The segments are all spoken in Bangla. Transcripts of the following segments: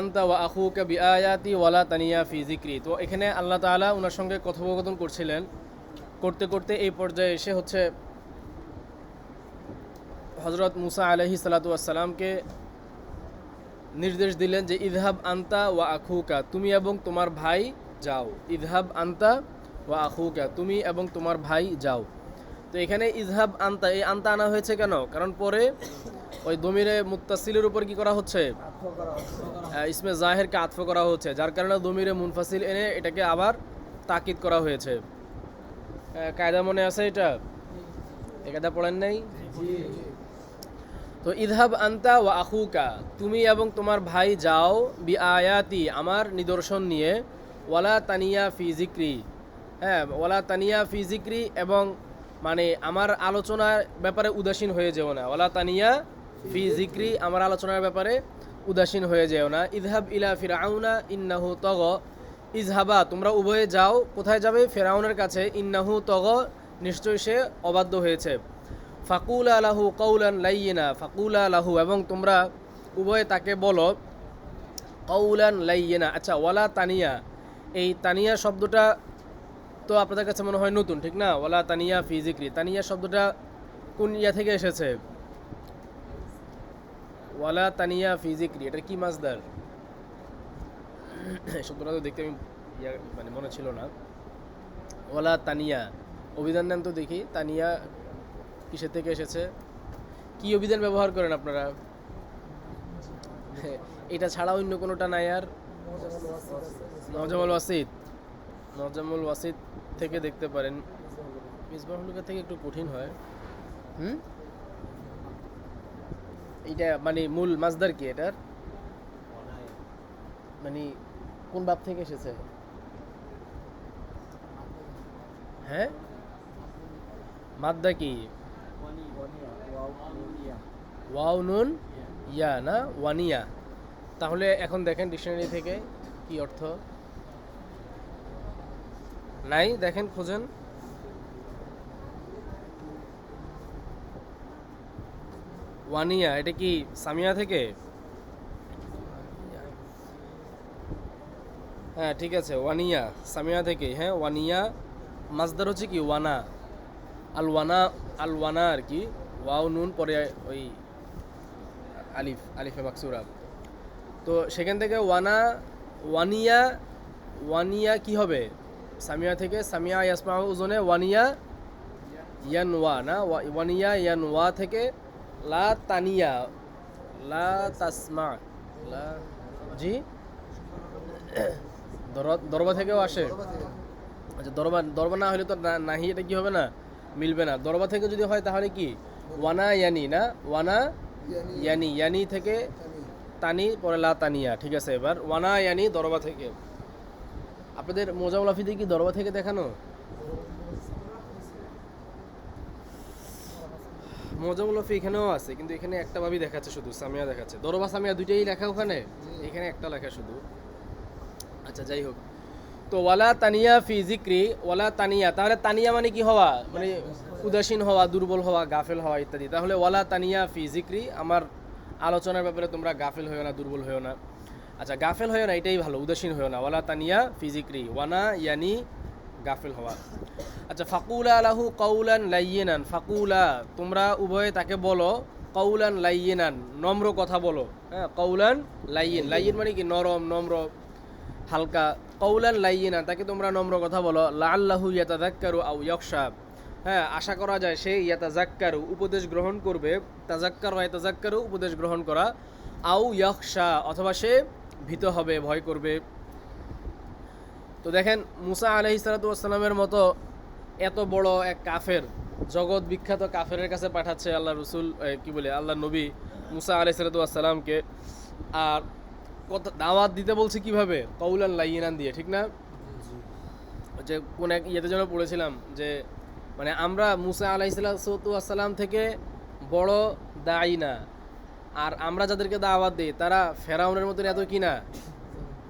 আন্তা ওয়ালা তানিয়া তো এখানে আল্লাহ তাআলা ওনার সঙ্গে কথোপকথন করছিলেন। করতে করতে এই পর্যায়ে এসে হচ্ছে হজরত মুসা আলহি সালাতামকে নির্দেশ দিলেন যে ইদহাব আন্তা ওয়া আখুকা, তুমি এবং তোমার ভাই যাও। ইদহাব আন্তা ওয়া আখুকা, তুমি এবং তোমার ভাই যাও। তো এখানে ইজহাব আনতা, এই আন্তা আনা হয়েছে কেন? কারণ পরে ওই দমিরে মুত্তাসিলের উপর কি করা হচ্ছে? ইসমে জাহেরকে আতফ করা হচ্ছে, যার কারণে দমিরে মুনফাসিল এনে এটাকে আবার তাকিদ করা হয়েছে। কায়দা মনে আছে এটা? এ কায়দা পড়েন নাই? তো ইদহাব আন্তা ওয়া আখুকা, তুমি এবং তোমার ভাই যাও বি আয়াতি আমার নিদর্শন নিয়ে, ওয়ালা তানিয়া ফি জিক্রি। হ্যাঁ ওয়ালা তানিয়া ফি জিক্রি এবং মানে আমার আলোচনার ব্যাপারে উদাসীন হয়ে যেও না। ওলা তানিয়া ফি জিক্রি আমার আলোচনার ব্যাপারে উদাসীন হয়ে যেও না। ইজহাব ইলা ফিরাউনা, ইন্নাহু তগ। ইজহাবা তোমরা উভয়ে যাও, কোথায় যাবে? ফেরাউনের কাছে। ইন্নাহু তগ নিশ্চয়ই সে অবাধ্য হয়েছে। ফাকুল আলাহু কৌলান লাইয়িনা, ফাকুল আলাহু এবং তোমরা উভয়ে তাকে বলো কৌলান লাইয়িনা। আচ্ছা ওয়ালা তানিয়া, এই তানিয়া শব্দটা তো আপনাদের কাছে মনে হয় নতুন, ঠিক না? ওলা তানিয়া ফিজিক্রি তানিয়া শব্দটা কোন ইয়া থেকে এসেছে? ওয়ালা তানিয়া ফিজিক্রি এটা কি মাসদার শব্দটা তো দেখতে আমি মানে মনে ছিল না। ওয়ালা তানিয়া, অভিধান নাম তো দেখি, তানিয়া কিসের থেকে এসেছে? কি অভিধান ব্যবহার করেন আপনারা? এটা ছাড়া অন্য কোনোটা নাই আর? নজামুল ওয়াসিদ। নজামুল ওয়াসিদ থেকে দেখতে পারেন। মিসবাহুলুকা থেকে একটু কঠিন হয়। হুম? এইটা মানে মূল মাসদার কি এটার? মানে কোন বাপ থেকে এসেছে? হ্যাঁ? মাদ্দা কি? ওয়াও নুন, ইয়া না, ওয়ানিয়া। তাহলে এখন দেখেন ডিকশনারি থেকে কি অর্থ? নাই, দেখেন, খোঁজেন। ওয়ানিয়া, এটা কি সামিয়া থেকে? হ্যাঁ ঠিক আছে, ওয়ানিয়া, সামিয়া থেকে হ্যাঁ ওয়ানিয়া। মাছদার হচ্ছে কি, ওয়ানা। আল ওয়ানা আল ওয়ানা আর কি, ওয়াও, নুন, পরে ওই আলিফ, আলিফে মাকসুরা। তো সেখান থেকে ওয়ানা, ওয়ানিয়া ওয়ানিয়া কি হবে? সামিয়া থেকে, সামিয়া ইয়াসমা ওজনে ওয়ানিয়া ইয়ান ওয়া না? ওয়া- ওয়ানিয়া ইয়ান ওয়া থেকে, লা তানিয়া, লা তাসমা, লা জি? দর- দরবা থেকেও আসে। আচ্ছা দরবা দরবা না হলে তো নাহি, এটা কি হবে না? মিলবে না। দরবা থেকে যদি হয় তাহলে কি? ওয়ানা ইয়ানি, না? ওয়ানা ইয়ানি। ইয়ানি থেকে তানি, পরে লা তানিয়া। ঠিক আছে, এবার ওয়ানা ইয়ানি দরবা থেকে। আপনাদের মোজাউল আফিদে কি দরবা থেকে দেখানো? মোজাউল আফি এখানেও আছে, কিন্তু এখানে একটা ভাবি দেখাচ্ছে শুধু, সামিয়া দেখাচ্ছে। দরবা সামিয়া দুইটাই লেখা ওখানে? এখানে একটা লেখা শুধু। আচ্ছা যাই হোক। তো ওয়ালা তানিয়া ফি জিক্রি ওয়ালা তানিয়া, তাহলে তানিয়া মানে কি হওয়া? মানে উদাসীন হওয়া, দুর্বল হওয়া, গাফেল হওয়া ইত্যাদি। তাহলে ওয়ালা তানিয়া ফি জিক্রি আমার আলোচনার ব্যাপারে তোমরা গাফেল হয়েও না, দুর্বল হয়েও না। আচ্ছা গাফেল হয়েও না, এটাই ভালো, উদাসীন হয়েও না। ওয়ালা তানিয়া ফিজিক্রি, ওয়ানা ইয়ানি গাফেল হওয়া। আচ্ছা ফাকুলা আলাহু কৌলান লাইয়েনান, ফাকুলা, তোমরা উভয়ে তাকে বলো কৌলান লাইয়েনান, নম্র কথা বলো। হ্যাঁ কৌলান লাইয়েন লাইয়েন মানে কি? নরম, নম্র, হালকা। কৌলান লাইয়েনা তাকে তোমরা নম্র কথা বলো। লা আল্লাহু ইয়াতাজাক্কারু আউ ইয়কশা হ্যাঁ আশা করা যায় সে ইয়াতা ইয়াতাজাক্কারু উপদেশ গ্রহণ করবে। তাজাক্কার ইয়াতাজাক্কারু উপদেশ গ্রহণ করা। আউ ইয়কশা অথবা সে ভীত হবে, ভয় করবে। তো দেখেন, মুসা আলহি সালাতামের মতো এত বড় এক কাফের, জগৎ বিখ্যাত কাফেরের কাছে পাঠাচ্ছে আল্লাহ রসুল কি বলে, আল্লাহ নবী মুসা আলহি সালাতামকে আর কত, দাওয়াত দিতে বলছে কীভাবে? কৌলান লাইনান দিয়ে, ঠিক না? যে কোন এক ইয়েতে যেন পড়েছিলাম যে মানে আমরা মুসা আলাইসালাম থেকে বড় দায়ী না। আর আমরা যাদেরকে দাওয়াত দিই, তারা ফেরাউনের মতন এত কি না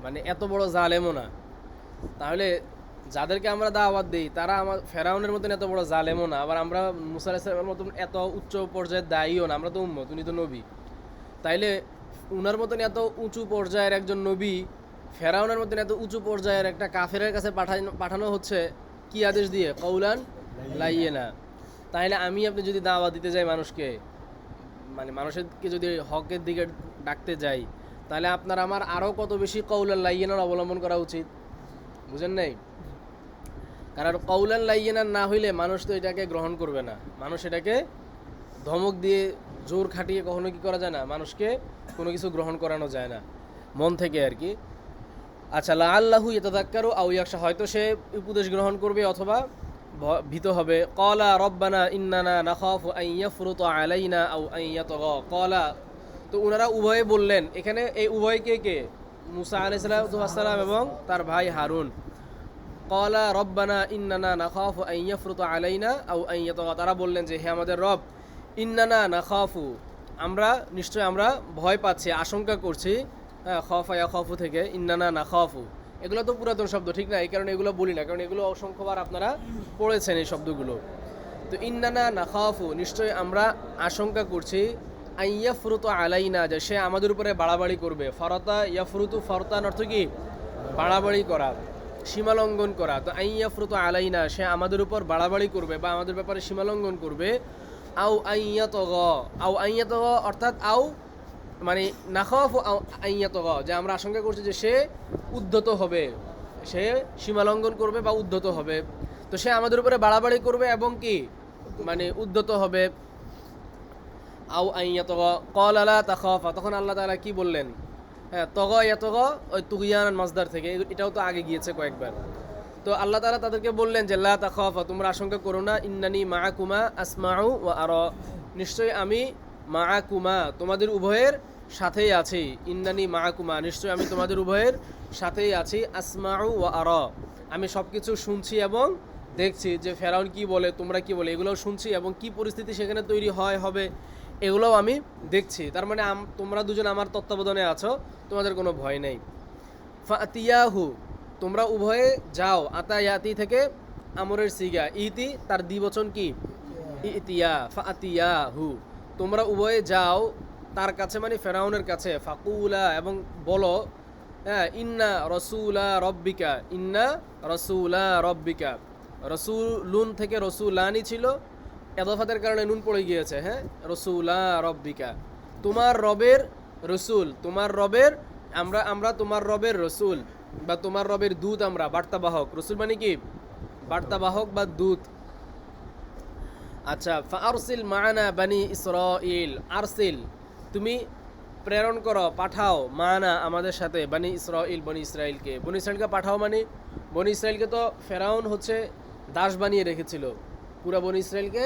মানে এত বড় জালেমও না। তাহলে যাদেরকে আমরা দাওয়াত দিই, তারা আমার ফেরাউনের মতন এত বড় জালেমও না। আবার আমরা মুসা মতন এত উচ্চ পর্যায়ের দায়ীও না। আমরা তো উম্মত, উনি তো নবী। তাইলে উনার মতন এত উঁচু পর্যায়ের একজন নবী, ফেরাউনের মতন এত উঁচু পর্যায়ের একটা কাফেরের কাছে পাঠানো পাঠানো হচ্ছে, কি আদেশ দিয়ে? কৌলান লাইয়ে না তাহলে আমি আপনি যদি দাওয়া দিতে যাই মানুষকে মানে মানুষেরকে যদি হকের দিকে ডাকতে যাই, তাহলে আপনার আমার আরও কত বেশি কৌলান লাইয়েনার অবলম্বন করা উচিত? বুঝেন নাই? কারণ কৌলান লাইয়েনার না হইলে মানুষ তো এটাকে গ্রহণ করবে না। মানুষ এটাকে ধমক দিয়ে জোর খাটিয়ে কখনো কি করা যায় না? মানুষকে কোনো কিছু গ্রহণ করানো যায় না, মন থেকে আর কি। আচ্ছা লা আল্লাহু ইতাদাক্কারু আও ইয়াকশা হয়তো সে উপদেশ গ্রহণ করবে অথবা ভীত হবে। কলা রব্বানা ইন্নানা নাখাফু আন ইয়াফরুত আলাইনা আন ইয়াতগা। কলা, তো ওনারা উভয়ে বললেন, এখানে এই উভয় কে কে? মুসা আলাইহিস সালাম এবং তার ভাই হারুন। কলা রব্বানা ইন্নানা নাখাফু আন ইয়াফরুত আলাইনা আও আন ইয়াতগা। তারা বললেন যে, হে আমাদের রব, ইন্নানা নাখাফু, আমরা নিশ্চয় আমরা ভয় পাচ্ছি, আশঙ্কা করছি হ্যাঁ খফ আয়া খফু থেকে, ইন্নানা না খফু এগুলো তো পুরাতন শব্দ, ঠিক না? এই কারণে এগুলো বলি না, কারণ এগুলো অসংখ্যবার আপনারা পড়েছেন এই শব্দগুলো। তো ইন্নানা খফু নিশ্চয়ই আমরা আশঙ্কা করছি আইয়া ফুরুত আলাইনা, যে সে আমাদের উপরে বাড়াবাড়ি করবে। ফরতা ইয়া ফুরুতু ফরতান অর্থ কি? বাড়াবাড়ি করা, সীমালঙ্ঘন করা। তো আইয়া ফুরুত আলাইনা, সে আমাদের উপর বাড়াবাড়ি করবে বা আমাদের ব্যাপারে সীমালঙ্ঘন করবে। আও আইয়া তগ আও আইয়া তগ অর্থাৎ আও মানে নাখাফ আইয়াত যে আমরা আশঙ্কা করছি যে সে উদ্ধত হবে, সে সীমালঙ্ঘন করবে বা উদ্ধত হবে। তো সে আমাদের উপরে বাড়াবাড়ি করবে এবং কি? মানে উদ্ধত হবে। আও আইয়াত কল আলা তাখাফা তখন আল্লাহ তাআলা কি বললেন? হ্যাঁ তগ ইয়াতগ, ওই তুগিয়ান মাজদার থেকে এটাও তো আগে গিয়েছে কয়েকবার। তো আল্লাহ তাআলা তাদেরকে বললেন যে, লা তাখাফা তোমরা আশঙ্কা করো না, ইন্নানি মাআকুমা আসমাউ ওয়া আরা। নিশ্চয়ই আমি মাআকুমা তোমাদের উভয়ের সাথেই আছি। ইন্নানি মাআকুমা নিশ্চয়ই আমি তোমাদের উভয়ের সাথেই আছি। আসমাউ ওয়া আর। আমি সব কিছু শুনছি এবং দেখছি যে ফেরাউন কি বলে, তোমরা কি বলে, এগুলোও শুনছি এবং কি পরিস্থিতি সেখানে তৈরি হয়, হবে, এগুলোও আমি দেখছি। তার মানে তোমরা দুজন আমার তত্ত্বাবধানে আছো, তোমাদের কোনো ভয় নেই। ফাতিয়াহু, তোমরা উভয়ে যাও। আতায়াতি থেকে আমরের সিগা। ইতি, তার দ্বিবচন কি? ইতিয়া, ফাতিয়াহু। তোমরা উভয়ে যাও, তার কাছে মানে ফেরাউনের কাছে। ফাকুলা এবং বলো হ্যাঁ ইন্না রসুলা রব্বিকা, ইন্না রসুলা রব্বিকা। রসুলুন থেকে রসুলানি ছিল, এদফাতের কারণে নুন পড়ে গিয়েছে হ্যাঁ রসুলা রব্বিকা। তোমার রবের রসুল, তোমার রবের, আমরা আমরা তোমার রবের রসুল, বা তোমার রবের দূত আমরা, বার্তাবাহক। রসুল মানে কি? বার্তাবাহক বা দূত। আচ্ছা ফারসিল মানা বানি ইসরাইল আরসিল, তুমি প্রেরণ করো, পাঠাও মানা আমাদের সাথে, বানি ইসরাইল বনি ইসরাইলকে বনি ইসরাইলকে পাঠাও মানে বনি ইসরাইলকে তো ফেরাউন হচ্ছে দাস বানিয়ে রেখেছিল। পুরা বনি ইসরাইলকে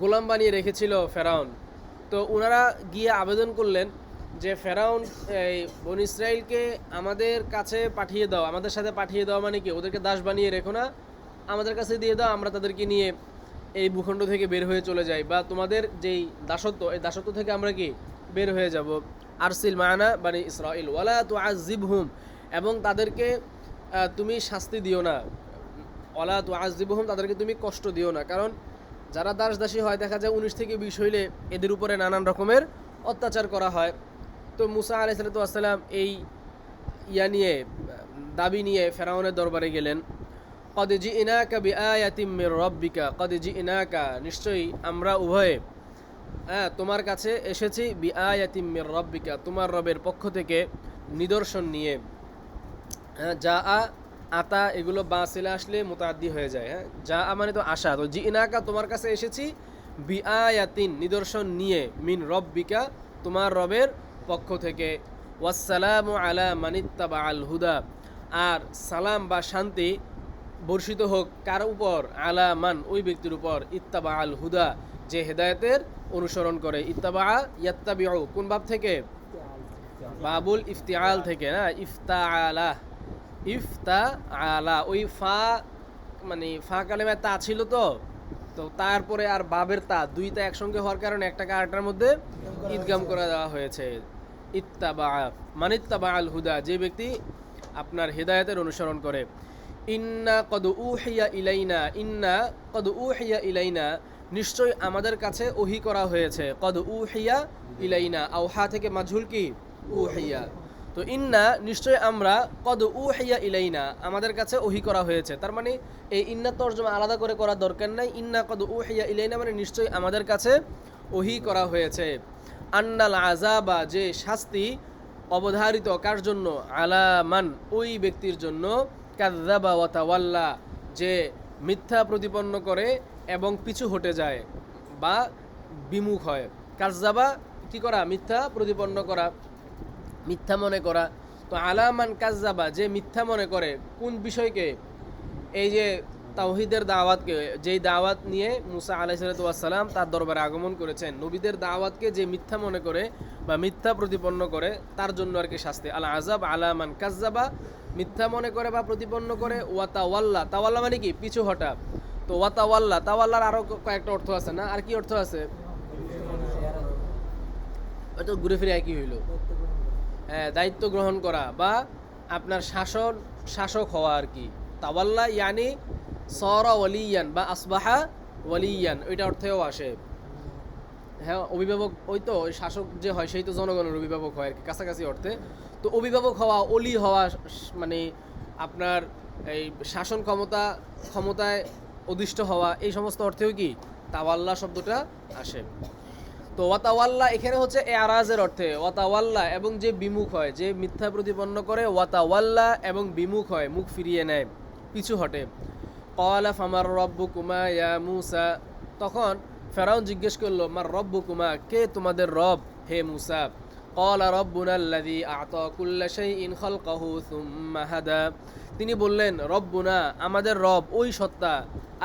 গোলাম বানিয়ে রেখেছিল ফেরাউন। তো ওনারা গিয়ে আবেদন করলেন যে, ফেরাউন, এই বনি ইসরাইলকে আমাদের কাছে পাঠিয়ে দাও, আমাদের সাথে পাঠিয়ে দাও মানে কি? ওদেরকে দাস বানিয়ে রেখো না। আমাদের কাছে দিয়ে দাও, আমরা তাদেরকে নিয়ে এই ভূখণ্ড থেকে বের হয়ে চলে যাই বা তোমাদের যেই দাসত্ব, এই দাসত্ব থেকে আমরা কি বের হয়ে যাব? আরসিল মায়ানা বানি ইসরাইল ওয়ালা তু আজিবহুম এবং তাদেরকে তুমি শাস্তি দিও না। ওয়ালা তু আজিবহুম তাদেরকে তুমি কষ্ট দিও না। কারণ যারা দাস দাসী হয়, দেখা যায় উনিশ থেকে বিশ হইলে এদের উপরে নানান রকমের অত্যাচার করা হয়। তো মুসা আলাইসালাম এই ইয়া নিয়ে, দাবি নিয়ে ফেরাউনের দরবারে গেলেন। কদ জি ইনাকা বি আয়াতিম রব্বিকা কদ জি ইনাকা নিশ্চয়ই আমরা উভয়ে হ্যাঁ তোমার কাছে এসেছি বি আয়াতিম রব্বিকা, তোমার রবের পক্ষ থেকে নিদর্শন নিয়ে। হ্যাঁ যা আ আতা, এগুলো বা সিলে আসলে মোতাদ্দি হয়ে যায় হ্যাঁ। যা মানে তো আশা, তো জি ইনাকা তোমার কাছে এসেছি বি আয়াতিন নিদর্শন নিয়ে, মিন রব্বিকা, তোমার রবের পক্ষ থেকে। ওয়াসালামু আলা মানিত্তাবা আল হুদা, আর সালাম বা শান্তি বর্ষিত হোক, কার উপর? আলা মান, ওই ব্যক্তির উপর। ইত্তাবা আল হুদা, যে হেদায়তের অনুসরণ করে। ইত্তাবা ইয়াত্তাবিউ, কোন বাব থেকে? বাবুল ইফতিআল থেকে, না? ইফতা আলা ইফতা আলা ওই ফা মানে ফা কালেমায় তা ছিল তো? তো তারপরে আর বাবের তা, দুইটা একসঙ্গে হওয়ার কারণে একটা আরেকটার মধ্যে ঈদগাম করে দেওয়া হয়েছে। ইত্তাবা মানিত্তাবা আল হুদা, যে ব্যক্তি আপনার হেদায়তের অনুসরণ করে। ইন্না কদ উহিয়া ইলাইনা, ইন্না কদ উহিয়া ইলাইনা নিশ্চয় আমাদের কাছে ওহি করা হয়েছে। কদ উহিয়া ইলাইনা আওহা থেকে মাজহুল কি? উহিয়া। তো ইন্না, নিশ্চয় আমরা কদ উহিয়া ইলাইনা আমাদের কাছে ওহি করা হয়েছে। তার মানে এই ইন্না তর্জমা আলাদা করে করার দরকার নাই। ইন্না কদ উহিয়া ইলাইনা মানে নিশ্চয় আমাদের কাছে ওহি করা হয়েছে। আন্নাল আজাবা যে শাস্তি অবধারিত কার জন্য? আলামান ওই ব্যক্তির জন্য। কাদ্দাবা ওয়াতাওয়াল্লা যে মিথ্যা প্রতিপন্ন করে এবং পিছু হটে যায় বা বিমুখ হয়। কাজদাবা কি করা? মিথ্যা প্রতিপন্ন করা, মিথ্যা মনে করা। তো আলামান কাজদাবা যে মিথ্যা মনে করে, কোন বিষয়কে? এই যে তাওহিদের দাওয়াতকে, যেই দাওয়াত নিয়ে মুসা আলাইসালাম তার দরবারে আগমন করেছেন, নবীদের দাওয়াতকে যে মিথ্যা মনে করে বা মিথ্যা প্রতিপন্ন করে, তার জন্য আর কি শাস্তি। আল আজাব আলামান কাজাবা মিথ্যা মনে করে বা প্রতিপন্ন করে ওয়াতাওয়াল্লা তাওয়াল্লা। মানে কি? পিছু হটা। তো ওয়াতাওয়াল্লা তাওয়াল্লার আরও কয়েকটা অর্থ আছে না? আর কি অর্থ আছে? হয়তো ঘুরে ফিরে একই হইল? হ্যাঁ দায়িত্ব গ্রহণ করা বা আপনার শাসন, শাসক হওয়া আর কি। তাওয়াল্লা, ইয়ানি সরা ওয়ালিয়ান বা আসবাহা ওয়ালিয়ান ওইটা অর্থেও আসে। হ্যাঁ অভিভাবক, ওই তো, ওই শাসক যে হয়, সেই তো জনগণের অভিভাবক হয় আর কি, কাছাকাছি অর্থে। তো অভিভাবক হওয়া অলি হওয়া মানে আপনার এই শাসন ক্ষমতা, ক্ষমতায় অধিষ্ঠ হওয়া, এই সমস্ত অর্থেও কি? তাওয়াল্লা শব্দটা আসে। তো ওয়াতাওয়াল্লা এখানে হচ্ছে এ আরাজের অর্থে। ওয়াতাওয়াল্লা এবং যে বিমুখ হয়, যে মিথ্যা প্রতিপন্ন করে, ওয়াতাওয়াল্লা এবং বিমুখ হয়, মুখ ফিরিয়ে নেয়, পিছু হটে। কওয়ালা ফামার রব্বু কুমা ইয়া মুসা তখন ফেরাউন জিজ্ঞেস করল, মার রব্বু কুমা কে তোমাদের রব, হে মুসা? কলা রব্বুনা আল্লাযী আ'তা কুল্লা শাইইন খালকাহু সুম্মা হাদা। তিনি বললেন, রব্বুনা, আমাদের রব ওই সত্তা,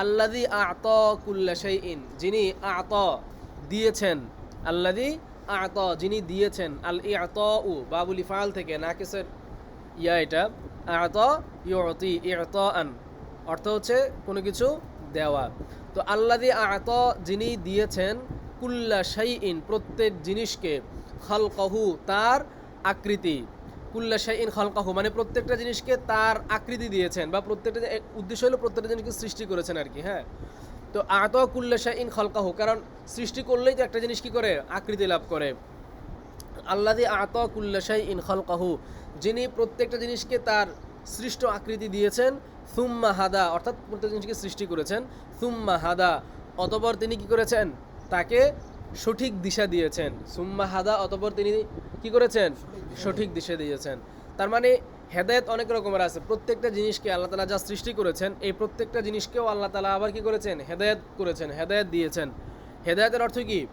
আল্লাযী আ'তা কুল্লা শাইইন, যিনি আত দিয়েছেন আল্লাদি আত যিনি দিয়েছেন আল ই আত উ বাবুল ফাল থেকে, নাকিসের ইয়া এটা, আত ইউতি ইআত আন অর্থ হচ্ছে কোনো কিছু দেওয়া। তো আল্লাদি আত যিনি দিয়েছেন কুল্লা শাইইন, প্রত্যেক জিনিসকে, খালকাহু তার আকৃতি। কুল্লা শাইইন খালকাহু মানে প্রত্যেকটা জিনিসকে তার আকৃতি দিয়েছেন বা প্রত্যেকটা উদ্দেশ্য হলো প্রত্যেকটা জিনিসকে সৃষ্টি করেছেন আর কি হ্যাঁ? তো আত কুল্লা ইন খলকাহু, কারণ সৃষ্টি করলেই তো একটা জিনিস কি করে? আকৃতি লাভ করে। আল্লাদি আত কুল্লা ইন খলকাহু, যিনি প্রত্যেকটা জিনিসকে তার সৃষ্ট আকৃতি দিয়েছেন। সুম্মা হাদা, অর্থাৎ প্রত্যেক জিনিসকে সৃষ্টি করেছেন। সুম্মা হাদা, অতপর তিনি কি করেছেন? তাকে সঠিক দিশা দিয়েছেন। সুম্মা হাদা, অতপর তিনি কি করেছেন? সঠিক দিশা দিয়েছেন। তার মানে হেদায়েত অনেক রকমের আছে। প্রত্যেকটা জিনিসকে আল্লাহ তালা যা সৃষ্টি করেছেন, এই প্রত্যেকটা জিনিসকেও আল্লাহ তালা আবার কি করেছেন? হেদায়েত করেছেন, হেদায়েত দিয়েছেন। হেদায়েতের অর্থ কি?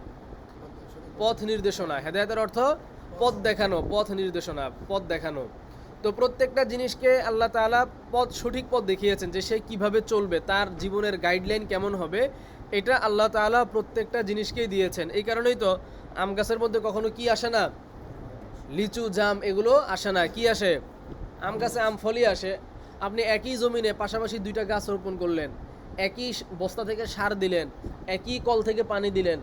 পথ নির্দেশনা। হেদায়েতের অর্থ পথ দেখানো, পথ নির্দেশনা, পথ দেখানো। তো প্রত্যেকটা জিনিসকে আল্লাহ তাআলা পথ, সঠিক পথ দেখিয়েছেন যে সে কীভাবে চলবে, তার জীবনের গাইডলাইন কেমন হবে, এটা আল্লাহ তাআলা প্রত্যেকটা জিনিসকেই দিয়েছেন। এই কারণেই তো আম গাছের মধ্যে কখনো কি আসে না? লিচু, জাম, এগুলো আসে না। কি আসে? আম গাছে আম ফলই আসে। আপনি একই জমিনে পাশাপাশি দুইটা গাছ রোপণ করলেন, একই বস্তা থেকে সার দিলেন, একই কল থেকে পানি দিলেন,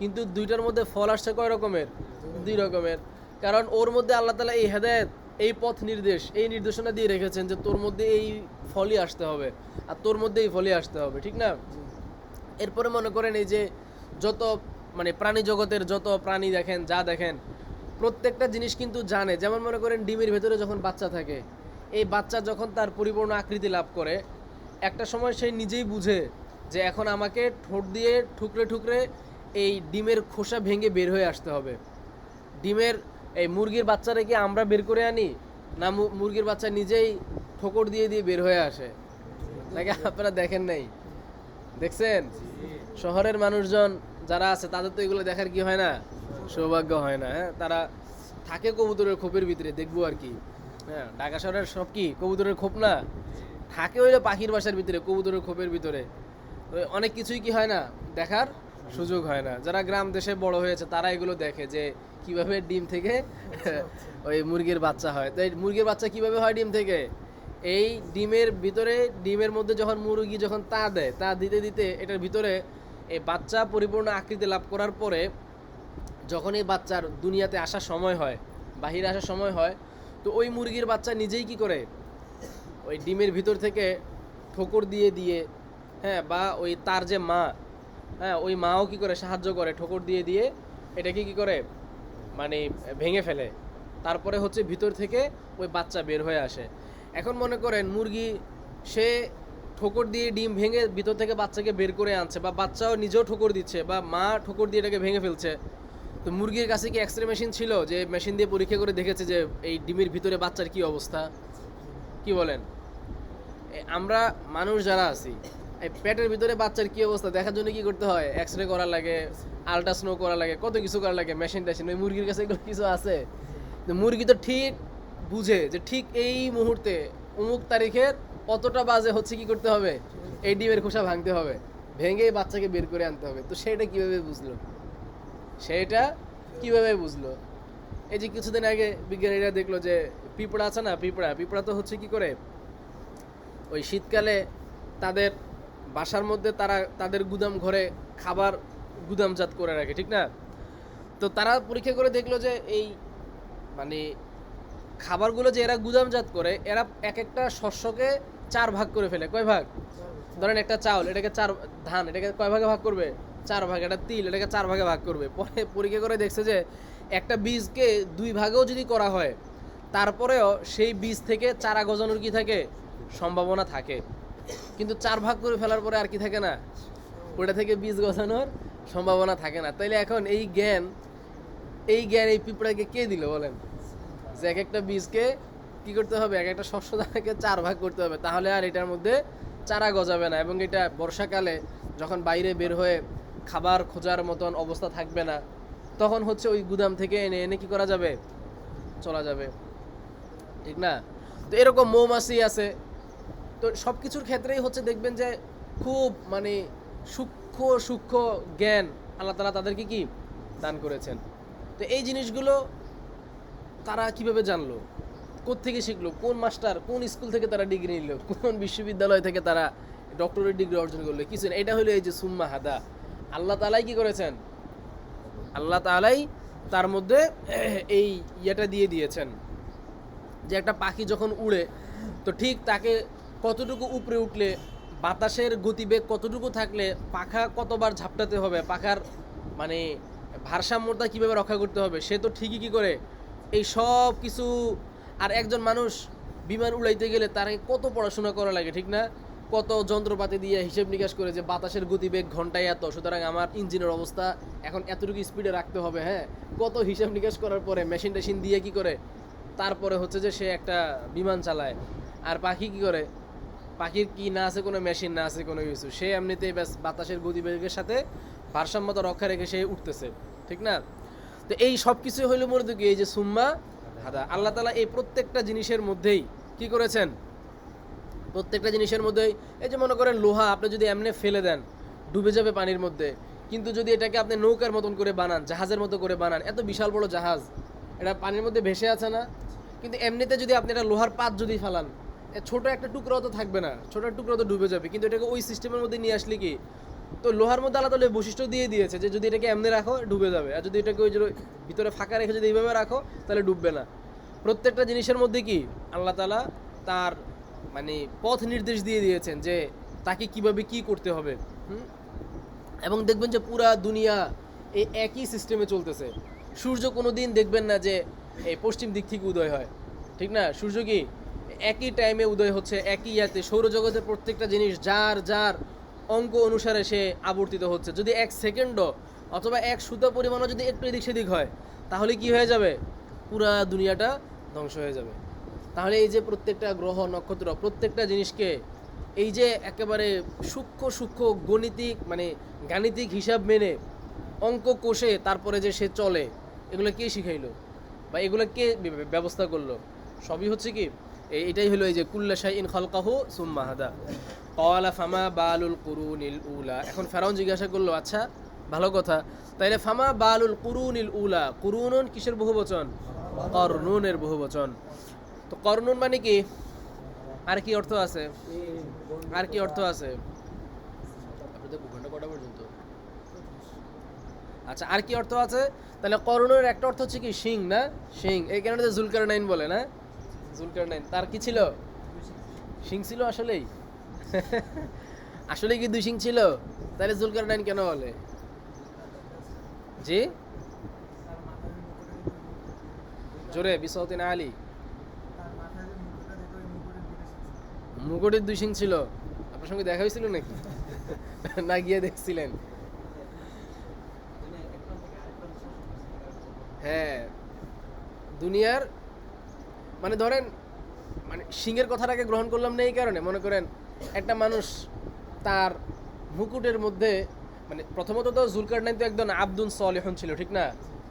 কিন্তু দুইটার মধ্যে ফল আসছে কয় রকমের? দুই রকমের। কারণ ওর মধ্যে আল্লাহ তালা এই হেদায়েত এই পথ নির্দেশ, এই নির্দেশনা দিয়ে রেখেছেন যে তোর মধ্যে এই ফলই আসতে হবে আর তোর মধ্যে এই ফলই আসতে হবে, ঠিক না? এরপরে মনে করেন এই যে যত মানে প্রাণী জগতের যত প্রাণী দেখেন, যা দেখেন, প্রত্যেকটা জিনিস কিন্তু জানে। যেমন মনে করেন ডিমের ভেতরে যখন বাচ্চা থাকে, এই বাচ্চা যখন তার পরিপূর্ণ আকৃতি লাভ করে, একটা সময় সে নিজেই বুঝে যে এখন আমাকে ঠোঁট দিয়ে ঠুকরে ঠুকরে এই ডিমের খোসা ভেঙে বের হয়ে আসতে হবে। ডিমের এই মুরগির বাচ্চারা কি আমরা বের করে আনি? না মুরগির বাচ্চা নিজেই ঠোকর দিয়ে দিয়ে বের হয়ে আসে? নাকি আপনারা দেখেন নাই? দেখছেন? শহরের মানুষজন যারা আছে, তাদের তো এগুলো দেখার কি হয় না? সৌভাগ্য হয় না হ্যাঁ? তারা থাকে কবুতরের খোপের ভিতরে, দেখব আর কি। হ্যাঁ ঢাকা শহরের সব কি? কবুতরের খোপ না? থাকে যে পাখির বাসার ভিতরে, কবুতরের খোপের ভিতরে। অনেক কিছুই কি হয় না? দেখার সুযোগ হয় না। যারা গ্রাম দেশে বড় হয়েছে তারা এগুলো দেখে যে কীভাবে ডিম থেকে ওই মুরগির বাচ্চা হয়। তো এই মুরগির বাচ্চা কীভাবে হয় ডিম থেকে? এই ডিমের ভিতরে ডিমের মধ্যে যখন মুরগি যখন তা দেয় তা দিতে দিতে এটার ভিতরে এই বাচ্চা পরিপূর্ণ আকৃতি লাভ করার পরে যখন এই বাচ্চার দুনিয়াতে আসার সময় হয় বাহিরে আসার সময় হয় তো ওই মুরগির বাচ্চা নিজেই কি করে? ওই ডিমের ভিতর থেকে ঠোকর দিয়ে দিয়ে হ্যাঁ বা ওই তার যে মা হ্যাঁ ওই মাও কি করে সাহায্য করে? ঠোকর দিয়ে দিয়ে এটাকে কি করে? মানে ভেঙে ফেলে। তারপরে হচ্ছে ভিতর থেকে ওই বাচ্চা বের হয়ে আসে। এখন মনে করেন মুরগি, সে ঠোকর দিয়ে ডিম ভেঙে ভিতর থেকে বাচ্চাকে বের করে আনছে বা বাচ্চাও নিজেও ঠোকর দিচ্ছে বা মা ঠোকর দিয়ে এটাকে ভেঙে ফেলছে। তো মুরগির কাছে কি এক্সরে মেশিন ছিল? যে মেশিন দিয়ে পরীক্ষা করে দেখেছে যে এই ডিমের ভিতরে বাচ্চার কি অবস্থা? কি বলেন? আমরা মানুষ যারা আছি পেটের ভিতরে বাচ্চার কি অবস্থা? দেখার জন্য কি করতে হয়? এক্স রে করা লাগে আলট্রাসনো করা লাগে, কত কিছু করা লাগে মেশিন টেশিন, ওই মুরগির কাছে এগুলো কিছু আছে? মুরগি তো ঠিক বুঝে যে ঠিক এই মুহূর্তে অমুক তারিখের কতটা বাজে হচ্ছে কি করতে হবে? এই ডিমের খোসা ভাঙতে হবে, ভেঙে বাচ্চাকে বের করে আনতে হবে। তো সেটা কীভাবে বুঝলো? সেটা কীভাবে বুঝলো? এই যে কিছুদিন আগে বিজ্ঞানীরা দেখল যে পিঁপড়া আছে না, পিঁপড়া পিঁপড়া তো হচ্ছে কি করে? ওই শীতকালে তাদের বাসার মধ্যে তারা তাদের গুদাম ঘরে খাবার গুদামজাত করে রাখে, ঠিক না? তো তারা পরীক্ষা করে দেখল যে এই মানে খাবারগুলো যে এরা গুদামজাত করে, এরা এক একটা শস্যকে চার ভাগ করে ফেলে। কয় ভাগ? ধরেন একটা চাউল, এটাকে চার ধান, এটাকে কয় ভাগে ভাগ করবে? চার ভাগ। এটা তিল, এটাকে চার ভাগে ভাগ করবে। পরে পরীক্ষা করে দেখছে যে একটা বীজকে দুই ভাগেও যদি করা হয়, তারপরেও সেই বীজ থেকে চারা গজানোর কি থাকে? সম্ভাবনা থাকে। কিন্তু চার ভাগ করে ফেলার পরে আর কি থাকে না? ওটা থেকে বীজ গজানোর সম্ভাবনা থাকে না। তাইলে এখন এই জ্ঞান এই জ্ঞান, এই পিঁপড়াকে কে দিল বলেন? যে এক একটা বীজকে কি করতে হবে? এক একটা শস্য দানাকে চার ভাগ করতে হবে। তাহলে আর এটার মধ্যে চারা গজাবে না এবং এটা বর্ষাকালে যখন বাইরে বের হয়ে খাবার খোঁজার মতন অবস্থা থাকবে না, তখন হচ্ছে ওই গুদাম থেকে এনে এনে কি করা যাবে? চলা যাবে। ঠিক না? তো এরকম মৌমাছি আছে তো সব কিছুর ক্ষেত্রেই হচ্ছে দেখবেন যে খুব মানে সূক্ষ্ম সূক্ষ্ম জ্ঞান আল্লাহ তালা তাদেরকে কি দান করেছেন। তো এই জিনিসগুলো তারা কীভাবে জানলো? থেকে শিখলো? কোন মাস্টার, কোন স্কুল থেকে তারা ডিগ্রি নিল? কোন বিশ্ববিদ্যালয় থেকে তারা ডক্টরেট ডিগ্রি অর্জন করল? কিছু না, এটা হলো এই যে সুম্মা হাদা। আল্লাহ তালাই কি করেছেন? আল্লাহ তালাই তার মধ্যে এই ইয়েটা দিয়ে দিয়েছেন যে একটা পাখি যখন উড়ে, তো ঠিক তাকে কতটুকু উপরে উঠলে, বাতাসের গতিবেগ কতটুকু থাকলে পাখা কতবার ঝাপটাতে হবে, পাখার মানে ভারসাম্যতা কীভাবে রক্ষা করতে হবে, সে তো ঠিকই কী করে? এই সব কিছু, আর একজন মানুষ বিমান উড়াইতে গেলে তার কত পড়াশোনা করা লাগে, ঠিক না? কত যন্ত্রপাতি দিয়ে হিসেব নিকাশ করে যে বাতাসের গতিবেগ ঘন্টায় এত, সুতরাং আমার ইঞ্জিনের অবস্থা এখন এতটুকু স্পিডে রাখতে হবে হ্যাঁ? কত হিসাব নিকাশ করার পরে মেশিন টেশিন দিয়ে কি করে? তারপরে হচ্ছে যে সে একটা বিমান চালায়, আর পাখি কি করে? পাখির কি না আছে, কোনো মেশিন না আছে, কোনো কিছু, সে এমনিতেই ব্যাস বাতাসের গতিবেগের সাথে ভারসাম্যতা রক্ষা রেখে সে উঠতেছে, ঠিক না? তো এই সব কিছু হইল মূলত কি, এই যে সুম্মা, হাদা, আল্লাহ তালা এই প্রত্যেকটা জিনিসের মধ্যেই কি করেছেন? প্রত্যেকটা জিনিসের মধ্যেই এই যে মনে করেন লোহা আপনি যদি এমনি ফেলে দেন, ডুবে যাবে পানির মধ্যে, কিন্তু যদি এটাকে আপনি নৌকার মতন করে বানান, জাহাজের মতো করে বানান, এত বিশাল বড় জাহাজ, এটা পানির মধ্যে ভেসে আছে না? কিন্তু এমনিতে যদি আপনি এটা লোহার পাত যদি ফেলান ছোট একটা টুকরাও তো থাকবে না, ছোট টুকরো তো ডুবে যাবে। কিন্তু এটাকে ওই সিস্টেমের মধ্যে নিয়ে আসলে কি? তো লোহার মধ্যে আলাদা বৈশিষ্ট্য দিয়ে দিয়েছে যে যদি এটাকে এমনি রাখো, ডুবে যাবে। আর যদি এটাকে ওই ভিতরে ফাঁকা রেখে যদি এইভাবে রাখো, তাহলে ডুববে না। প্রত্যেকটা জিনিসের মধ্যে কি? আল্লাহ তালা তার মানে পথ নির্দেশ দিয়ে দিয়েছেন যে তাকে কীভাবে কি করতে হবে? এবং দেখবেন যে পুরা দুনিয়া এই একই সিস্টেমে চলতেছে। সূর্য কোনো দিন দেখবেন না যে এই পশ্চিম দিক থেকে উদয় হয়। ঠিক না? সূর্য কি? একই টাইমে উদয় হচ্ছে, একই ইয়াতে সৌরজগতের প্রত্যেকটা জিনিস যার যার অঙ্ক অনুসারে সে আবর্তিত হচ্ছে। যদি এক সেকেন্ডও অথবা এক সুতো পরিমাণও যদি একটু এদিক সেদিক হয়, তাহলে কি হয়ে যাবে? পুরা দুনিয়াটা ধ্বংস হয়ে যাবে। তাহলে এই যে প্রত্যেকটা গ্রহ, নক্ষত্র, প্রত্যেকটা জিনিসকে এই যে একেবারে সূক্ষ্ম সূক্ষ্ম গণিতিক মানে গাণিতিক হিসাব মেনে অঙ্ক কষে তারপরে যে সে চলে, এগুলো কে শিখাইলো? বা এগুলো কে ব্যবস্থা করল? সবই হচ্ছে কি এটাই হলো এই যে কুল্লা শাহ ইন খলকাহু সুম্মাহাদা কওয়ালা ফামা বালুল কুরুনিল উলা। এখন ফেরাউন জিজ্ঞাসা করল আচ্ছা ভালো কথা। তাইলে ফামা বালুল কুরুনিল উলা কুরুনুন কিসের বহুবচন? কর্নুনের বহুবচন। তো কর্নুন মানে কি? আর কি অর্থ আছে? আর কি অর্থ আছে? আচ্ছা আর কি অর্থ আছে? তাহলে করণের একটা অর্থ হচ্ছে কি সিং না? সিং এই কারণে তো জুলকার নাইন বলে না? জুলকার নাইন তার কি ছিল? সিং ছিল আসলেই। আসলে কি দুই সিং ছিল? তাহলে জুলকার নাইন কেন বলে জি? জোরে আলী। মুকুটের দুই সিং ছিল। আপনার সঙ্গে দেখা হয়েছিল নাকি? না, গিয়ে দেখছিলেন। হ্যাঁ। দুনিয়ার মানে ধরেন মানে সিংহের কথাটাকে গ্রহণ করলাম না এই কারণে। মনে করেন, একটা মানুষ তার মুকুটের মধ্যে মানে প্রথমত তো জুলকার নাইন তো একজন আব্দুল সলেহন ছিল, ঠিক না?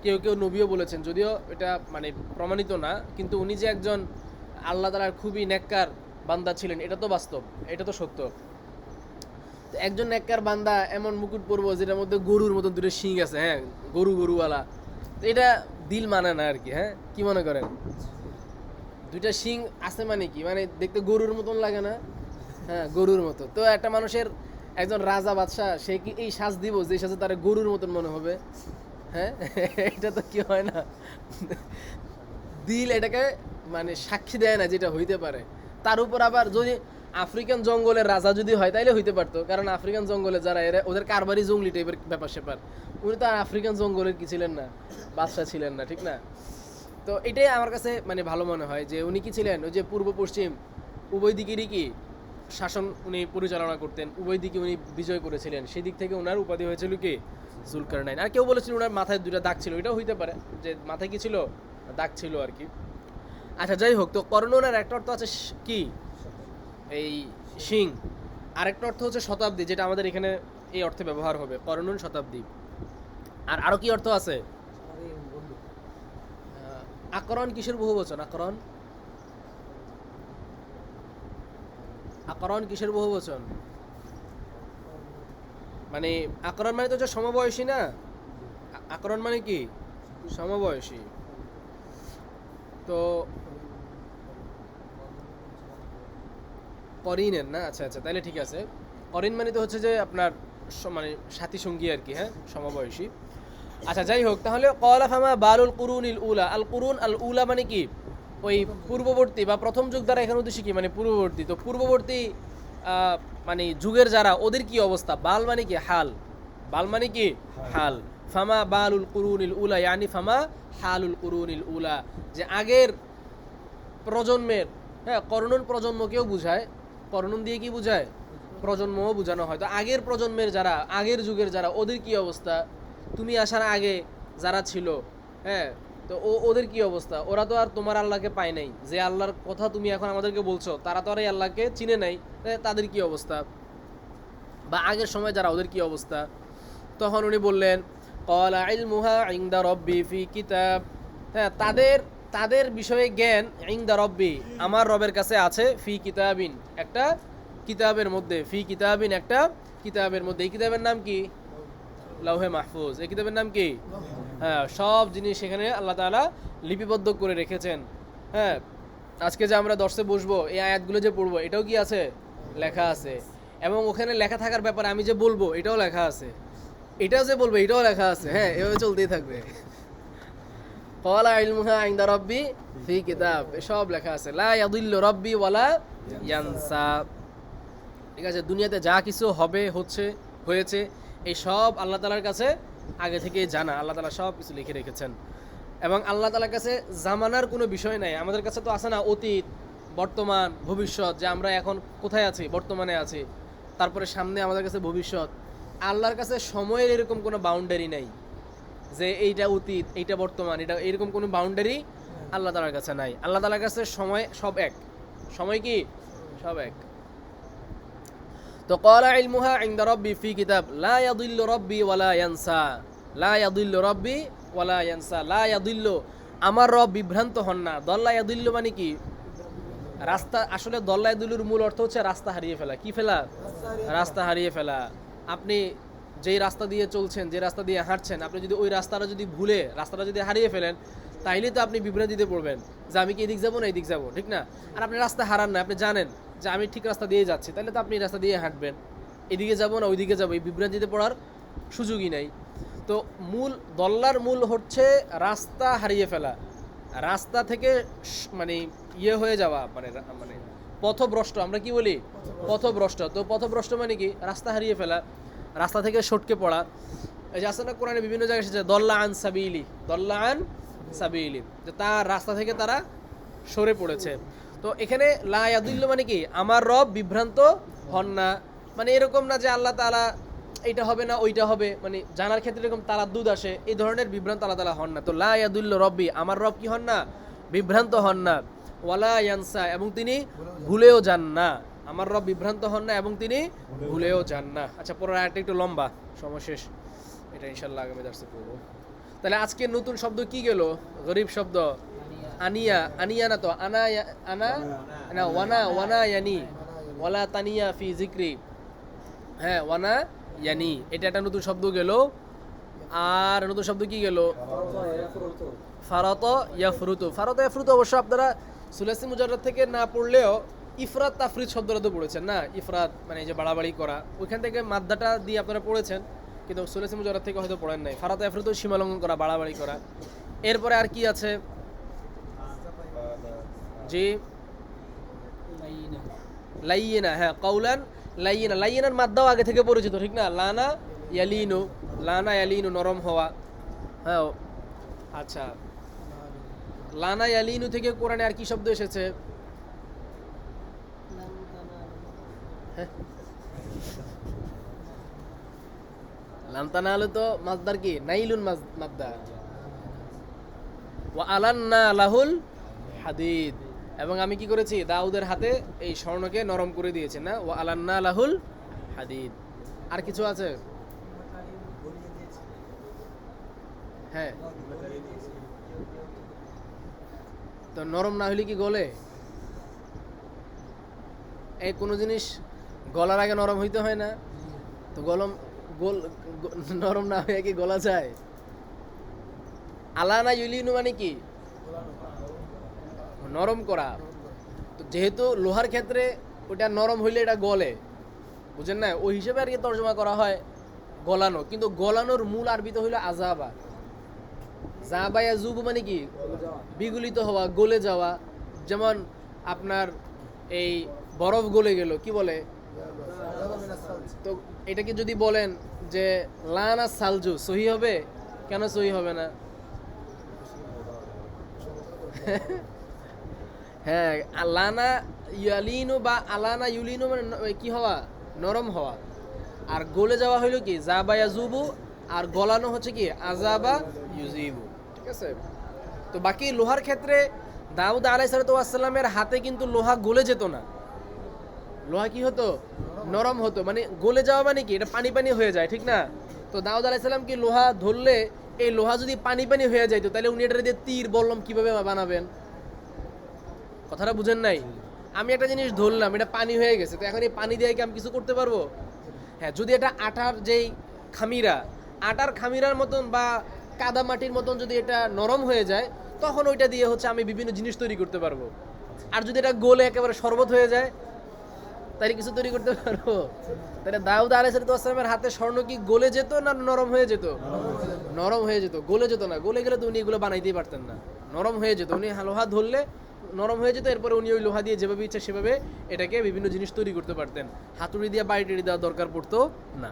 কেউ কেউ নবীও বলেছেন, যদিও এটা মানে প্রমাণিত না, কিন্তু উনি যে একজন আল্লাহ তালার খুবই নেককার বান্দা ছিলেন, এটা তো বাস্তব, এটা তো সত্য। তো একজন নেককার বান্দা এমন মুকুট পরবো যেটার মধ্যে গরুর মতন দুটো শিং আছে হ্যাঁ? গরু গরুওয়ালা। তো এটা দিল মানে না আর কি হ্যাঁ? কি মনে করেন? দুইটা শিং আছে মানে কি? মানে দেখতে গরুর মতন লাগে না? হ্যাঁ গরুর মতো। তো একটা মানুষের একজন রাজা বাদশাহ, সে কি এই সাজ দিব যে সাজে তার গরুর মতন মনে হবে? হ্যাঁ? এটা তো কি হয় না? দিল এটাকে মানে সাক্ষী দেয় না যেটা হইতে পারে। তার উপর আবার যদি আফ্রিকান জঙ্গলের রাজা যদি হয়, তাইলে হইতে পারতো। কারণ আফ্রিকান জঙ্গলে যারা, এরা ওদের কারবারই জঙ্গলি টাইপের ব্যাপার স্যাপার উনি তো আর আফ্রিকান জঙ্গলের কি ছিলেন না? বাদশাহ ছিলেন না, ঠিক না? তো এটাই আমার কাছে মানে ভালো মনে হয় যে উনি কি ছিলেন? ওই যে পূর্ব পশ্চিম, উভয় দিকেরই কি শাসন উনি পরিচালনা করতেন, উভয় দিকে উনি বিজয় করেছিলেন। সেই দিক থেকে ওনার উপাধি হয়েছিল কি? জুলকার নাইন আর কেউ বলেছিল ওনার মাথায় দুটা দাগ ছিল, এটাও হইতে পারে যে মাথায় কি ছিল? দাগ ছিল আর কি। আচ্ছা যাই হোক, তো কর্ণনার একটা অর্থ আছে কি? এই সিং। আরেকটা অর্থ হচ্ছে শতাব্দী, যেটা আমাদের এখানে এই অর্থে ব্যবহার হবে, করণন শতাব্দী। আর আরও কি অর্থ আছে? আকরণ কিসের বহু বচন? আকরণ? আকরণ কিসের বহু বচন? মানে আকরণ মানে তো হচ্ছে সমবয়সী না? আকরণ মানে কি? সমবয়সী। তো করিনের না? আচ্ছা আচ্ছা তাহলে ঠিক আছে। করিন মানে তো হচ্ছে যে আপনার মানে সাথী সঙ্গী আর কি হ্যাঁ? সমবয়সী। আচ্ছা যাই হোক, তাহলে কলা ফামা বালুল কুরুন ইল উলা। আল কুরুন, আল উলা মানে কি? ওই পূর্ববর্তী বা প্রথম যুগ দ্বারা এখানে উদ্দেশ্য কি? মানে পূর্ববর্তী। তো পূর্ববর্তী মানে যুগের যারা, ওদের কি অবস্থা? বাল মানে কি? হাল। বাল মানে কি? হাল। ফামা বালুল কুরুনিল উলা, ইয়ানি ফামা হালুল কুরুনিল উলা। যে আগের প্রজন্মের হ্যাঁ করণন প্রজন্মকেও বুঝায়। করণন দিয়ে কি বুঝায়? প্রজন্মও বোঝানো হয়। তো আগের প্রজন্মের যারা, আগের যুগের যারা, ওদের কি অবস্থা? তুমি আসার আগে যারা ছিল হ্যাঁ তো ও, ওদের কি অবস্থা? ওরা তো আর তোমার আল্লাহকে পায় নাই। যে আল্লাহর কথা তুমি এখন আমাদেরকে বলছো, তারা তো আর এই আল্লাহকে চিনে নাই। তাদের কি অবস্থা? বা আগের সময় যারা, ওদের কি অবস্থা? তখন উনি বললেন রব্বি ফি কিতাব। হ্যাঁ তাদের তাদের বিষয়ে জ্ঞান ইংদা রব্বি, আমার রবের কাছে আছে, ফি কিতাবিন। একটা কিতাবের মধ্যে, ফি কিতাবিন একটা কিতাবের মধ্যে। এই কিতাবের নাম কি? লৌহে মাহফুজ। এই কিতাবের নাম কি? হ্যাঁ সব জিনিস সেখানে আল্লাহ তাআলা লিপিবদ্ধ করে রেখেছেন। হ্যাঁ আজকে যে আমরা দর্শে বসবো, এই আয়াতগুলো যে পড়ব, এটাও কি আছে? লেখা আছে। এবং ওখানে লেখা থাকার ব্যাপারে আমি যে বলব, এটাও লেখা আছে। এটাও যে বলব, এটাও লেখা আছে। হ্যাঁ এভাবে চলতেই থাকবে। দুনিয়াতে যা কিছু হবে, হচ্ছে, হয়েছে এই সব আল্লাহ তালার কাছে আগে থেকে জানা। আল্লাহ তালা সব কিছু লিখে রেখেছেন। এবং আল্লাহ তালার কাছে জামানার কোনো বিষয় নাই। আমাদের কাছে তো আছে না অতীত, বর্তমান, ভবিষ্যৎ, যে আমরা এখন কোথায় আছি, বর্তমানে আছি। তারপরে সামনে আমাদের কাছে ভবিষ্যৎ। আল্লাহর কাছে সময়ের এরকম কোনো বাউন্ডারি নাই যে এইটা অতীত, এইটা বর্তমান এটা এরকম কোনো বাউন্ডারি আল্লাহ তালার কাছে নাই। আল্লাহ তালার কাছে সময় সব এক। সময় কি? সব এক। তো কলা ইলমুহা ইনদা রব্বি ফি কিতাব, লা ইয়াদিল্লু রব্বি ওয়ালা ইয়ানসা। লা ইয়াদিল্লু রব্বি ওয়ালা ইয়ানসা। লা ইয়াদিল্লু, আমার রব বিভ্রান্ত হন না। দল্লা ইয়াদিল্লু মানে কি? রাস্তা, আসলে দল্লা ইয়াদিল্লুর মূল অর্থ হচ্ছে রাস্তা হারিয়ে ফেলা। কি ফেলা? রাস্তা হারিয়ে ফেলা। আপনি যেই রাস্তা দিয়ে চলছেন, যে রাস্তা দিয়ে হাঁটছেন, আপনি যদি ওই রাস্তাটা যদি ভুলে, রাস্তাটা যদি হারিয়ে ফেলেন তাইলে তো আপনি বিভ্রান্তিতে পড়বেন। যে আমি কি এদিক যাব না এদিক যাব, ঠিক না? আর আপনি রাস্তা হারান না, আপনি জানেন। যে আমি ঠিক রাস্তা দিয়ে যাচ্ছি, তাহলে তো আপনি রাস্তা দিয়ে হাঁটবেন। এদিকে যাব না, ওইদিকে যাব। এই বিভ্রান্তিতে পড়ার সুযোগই নাই। তো মূল, দল্লার মূল হচ্ছে রাস্তা হারিয়ে ফেলা। রাস্তা থেকে মানে ইয়ে হয়ে যাওয়া মানে মানে পথভ্রষ্ট, আমরা কি বলি? পথভ্রষ্ট। তো পথভ্রষ্ট মানে কি? রাস্তা হারিয়ে ফেলা, রাস্তা থেকে সটকে পড়া। এই যে আসলে না কোরআনে বিভিন্ন জায়গায় এসেছে, দল্লা আন সাবিলি দল্লা আন সাবিলি যে তার রাস্তা থেকে তারা সরে পড়েছে। তো এখানে লা ইয়াদুল্ল মানে কি? আমার রব বিভ্রান্ত হন না। মানে এরকম না যে আল্লাহ তালা এইটা হবে না, ওইটা হবে। মানে জানার ক্ষেত্রে এরকম তারাদ্দুদ আসে, এই ধরনের বিভ্রান্ত আল্লাহ তালা হন না। তো লা ইয়াদুল্ল রব্বি, আমার রব কি হন না? বিভ্রান্ত হন না। ওয়ালা এবং তিনি ভুলেও যান না। আমার রব বিভ্রান্ত হন না, এবং তিনি ভুলেও যান না। আচ্ছা পরের আয়াতটা একটু লম্বা, সময় শেষ। এটা ইনশাল্লাহ আগামী দার্সে তাহলে আজকে নতুন শব্দ কি গেল? গরিব শব্দ। আনিয়া আনিয়া না তো আনা আনা না ওয়ানা ওয়ানা ইয়ানি ওয়ালা তানিয়া ফি জিক্রি হ্যাঁ ওয়ানা ইয়ানি এটা একটা নতুন শব্দ গেল। আর নতুন শব্দ কি গেল? ফারত ইয়াফরুতু। ফারত ইয়াফরুতু অবশ্য আপনারা সুলাসি মুজাররদ থেকে না পড়লেও ইফরাত তাফরিদ শব্দটা তো পড়েছেন না? ইফরাত মানে যে বাড়াবাড়ি করা। ওইখান থেকে মাদ্দাটা দিয়ে আপনারা পড়েছেন, কিন্তু সুলাসি মুজাররদ থেকে হয়তো পড়েন নাই। ফারাত ইয়াফরুতু সীমালঙ্ঘন করা, বাড়াবাড়ি করা। এরপরে আর কি আছে? জি লাইয়েনা হ্যাঁ কৌলান লাইয়েনা লাইয়েনার মাদ্দাও আগে থেকে পরিচিত ঠিক না লানা ইয়ালিনু লানা ইয়ালিনু নরম হওয়া হ্যাঁ আচ্ছা লানা ইয়ালিনু থেকে কোরআনে আর কি শব্দ এসেছে? লান্তানা হলো তো মাছদার কি নাইলুন মাদ্দা ওয়া আলান্না লাহুল হাদিদ এবং আমি কি করেছি? দাউদের হাতে এই স্বর্ণকে নরম করে দিয়েছি, না? ওয়া আলান্না লাহুল হাদিদ। আর কিছু আছে? হ্যাঁ। তো নরম না হলে কি গলে? এই কোনো জিনিস গলার আগে নরম হইতে হয় না? তো গলম, গোল নরম না হয়ে কি গলা যায়? আলানা ইউলিনু মানে কি? নরম করা। তো যেহেতু লোহার ক্ষেত্রে ওটা নরম হইলে এটা গলে, বুঝেন না? ওই হিসেবে আর কি তর্জমা করা হয় গলানো। কিন্তু গলানোর মূল আরবিতে হইল আজাবা। জাবা ইয়া মানে কি? বিগলিত হওয়া, গলে যাওয়া। যেমন আপনার এই বরফ গলে গেল, কি বলে? তো এটাকে যদি বলেন যে, লানা সালজু সহি হবে? কেন সহি হবে না? হ্যাঁ আলানা ইয়ালিনু বা আলানা ইউলিনু মানে কি হওয়া? নরম হওয়া। আর গলে যাওয়া হইল কি? জাবা ইয়াজুবু আর গলানো হচ্ছে কি? আজাবা ইউজিবু ঠিক আছে? তো বাকি লোহার ক্ষেত্রে দাউদ আলাইসালামের হাতে কিন্তু লোহা গলে যেত না। লোহা কি হতো? নরম হতো। মানে গলে যাওয়া মানে কি? এটা পানি পানি হয়ে যায়, ঠিক না? তো দাউদ আলাইসাল্লাম কি লোহা ধরলে, এই লোহা যদি পানি পানি হয়ে যাইতো, তাহলে উনি এটা দিয়ে তীর, বললাম কীভাবে বানাবেন? কথাটা বুঝেন নাই? আমি একটা জিনিস ধরলাম, এটা পানি হয়ে গেছে, তো এখন এই পানি দিয়ে কি আমি কিছু করতে পারব? হ্যাঁ যদি এটা আটার যেই খামিরা, আটার খামিরার মতন বা কাদা মাটির মতন যদি এটা নরম হয়ে যায়, তখন ওইটা দিয়ে হচ্ছে আমি বিভিন্ন জিনিস তৈরি করতে পারব। আর যদি এটা গোলে একেবারে শরবত হয়ে যায়, তাহলে কিছু তৈরি করতে পারব? তাহলে দাউদ আলাইসালামের হাতে স্বর্ণ কি গলে যেত না নরম হয়ে যেত? নরম হয়ে যেত, গলে যেত না। গলে গেলে তো উনি এগুলো বানাইতেই পারতেন না। নরম হয়ে যেত। উনি লোহা ধরলে নরম হয়ে যেত, এরপরে উনি ওই লোহা দিয়ে যেভাবে ইচ্ছা সেভাবে এটাকে বিভিন্ন জিনিস তৈরি করতে পারতেন। হাতুড়ি দিয়ে বাড়ি টেড়ি দেওয়ার দরকার পড়তো না।